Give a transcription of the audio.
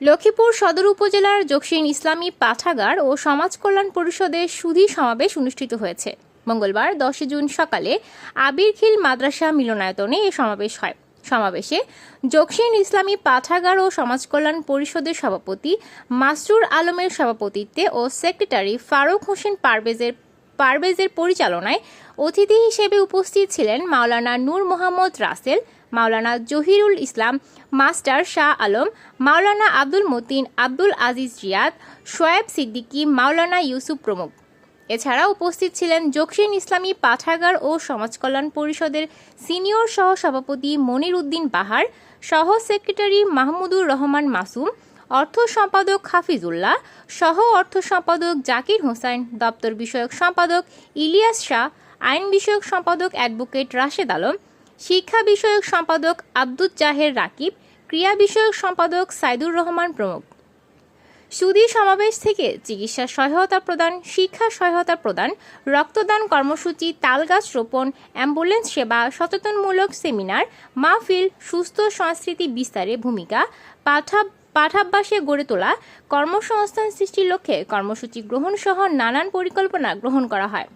লক্ষ্মীপুর সদর উপজেলার জকসিন ইসলামী পাঠাগার ও সমাজ কল্যাণ পরিষদের সুধী সমাবেশ অনুষ্ঠিত হয়েছে। মঙ্গলবার দশই জুন সকালে আবিরখিল মাদ্রাসা মিলনায়তনে এ সমাবেশ হয়। সমাবেশে জকসিন ইসলামী পাঠাগার ও সমাজ কল্যাণ পরিষদের সভাপতি মাসরুর আলমের সভাপতিত্বে ও সেক্রেটারি ফারুক হোসেন পারভেজের পারভেজের পরিচালনায় অতিথি হিসেবে উপস্থিত ছিলেন মাওলানা নূর মোহাম্মদ রাসেল মাওলানা জহিরুল ইসলাম, মাস্টার শাহ আলম, মাওলানা আব্দুল মতিন, আব্দুল আজিজ রিয়াদ, শোয়েব সিদ্দিকী, মাওলানা ইউসুফ প্রমুখ। এছাড়া উপস্থিত ছিলেন জকসিন ইসলামী পাঠাগার ও সমাজকল্যাণ পরিষদের সিনিয়র সহ সভাপতি মনির উদ্দিন বাহার সহ সেক্রেটারি মাহমুদুর রহমান মাসুম, অর্থ সম্পাদক হাফিজুল্লাহ, সহ অর্থ সম্পাদক জাকির হোসেন দপ্তর বিষয়ক সম্পাদক ইলিয়াস শাহ, আইন বিষয়ক সম্পাদক অ্যাডভোকেট রাশেদ আলম শিক্ষা বিষয়ক সম্পাদক আব্দুল জাহের রাকিব, ক্রিয়া বিষয়ক সম্পাদক সাইদুর রহমান প্রমুখ। সুদি সমাবেশ থেকে চিকিৎসা সহায়তা প্রদান, শিক্ষা সহায়তা প্রদান, রক্তদান কর্মসূচি, তালগাছ রোপণ, অ্যাম্বুলেন্স সেবা, সচেতনমূলক সেমিনার, মাহফিল, সুস্থ সংস্কৃতি বিস্তারে ভূমিকা, পাঠা পাঠাভ্যাসে গড়ে তোলা, কর্মসংস্থান সৃষ্টির লক্ষ্যে কর্মসূচি গ্রহণ সহ নানান পরিকল্পনা গ্রহণ করা হয়।